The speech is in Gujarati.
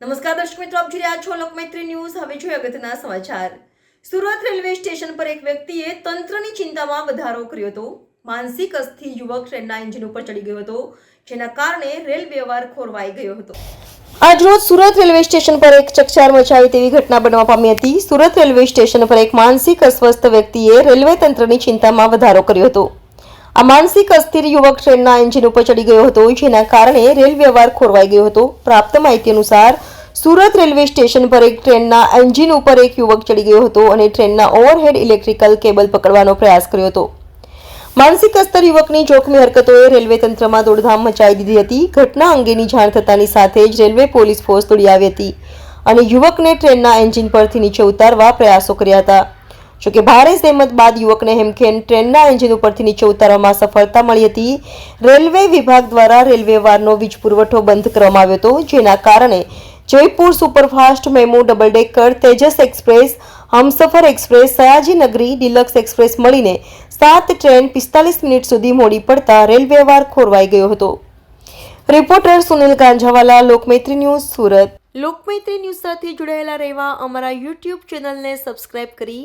નમસ્કાર દર્શક મિત્રો, આપ જોઈ રહ્યા છો લોકમૈત્રી ન્યૂઝ. હવે જોઈએ અગત્યના સમાચાર. સુરત રેલવે સ્ટેશન પર એક વ્યક્તિએ તંત્રની ચિંતામાં વધારો કર્યો હતો. માનસિક અસ્થિ યુવક ટ્રેનના એન્જિન ઉપર ચડી ગયો હતો, જેના કારણે રેલ વ્યવહાર ખોરવાઈ ગયો હતો. આજરોજ સુરત રેલવે સ્ટેશન પર એક ચકચાર મચાવી તેવી ઘટના બનવા પામી હતી. સુરત રેલવે સ્ટેશન પર એક માનસિક અસ્વસ્થ વ્યક્તિએ રેલવે તંત્રની ચિંતામાં વધારો કર્યો હતો. આ માનસિક અસ્થિર યુવક ટ્રેનના એન્જિન ઉપર ચડી ગયો હતો. જેના કારણે રેલ વ્યવહાર ખોરવાઈ ગયો હતો. પ્રાપ્ત માહિતી અનુસાર, સુરત રેલવે સ્ટેશન પર એક ટ્રેનના એન્જિન ઉપર એક યુવક ચડી ગયો હતો અને ટ્રેનના ઓવરહેડ ઇલેક્ટ્રિકલ કેબલ પકડવાનો પ્રયાસ કર્યો હતો. માનસિક અસ્તર યુવકની જોખમી હરકતોએ રેલવે તંત્રમાં દોડધામ મચાવી દીધી હતી. ઘટના અંગેની જાણ થતાની સાથે જ રેલવે પોલીસ ફોર્સ દોડી આવી હતી અને યુવકને ટ્રેનના એન્જિન પરથી નીચે ઉતારવા પ્રયાસો કર્યા હતા. જોકે ભારે સહેમત બાદ યુવકને હેમખેમ ટ્રેનના એન્જિન ઉપરથી નીચે ઉતારવામાં સફળતા મળી હતી. રેલવે વિભાગ દ્વારા રેલવે વારનો વીજ પુરવઠો બંધ કરવામાં આવ્યો હતો, જેના કારણે Jaipur superfast MEMU double decker, Tejas express, Humsafar express Sayaji Nagari deluxe express મળીને સાત ટ્રેન પિસ્તાલીસ મિનિટ સુધી મોડી પડતા રેલ વ્યવહાર ખોરવાઈ ગયો હતો. Reporter Sunil Ganjawala, Lokmaitri news Surat. Lokmaitri news સાથે જોડાયેલા રહેવા અમારા યુટ્યુબ ચેનલને સબસ્ક્રાઇબ કરી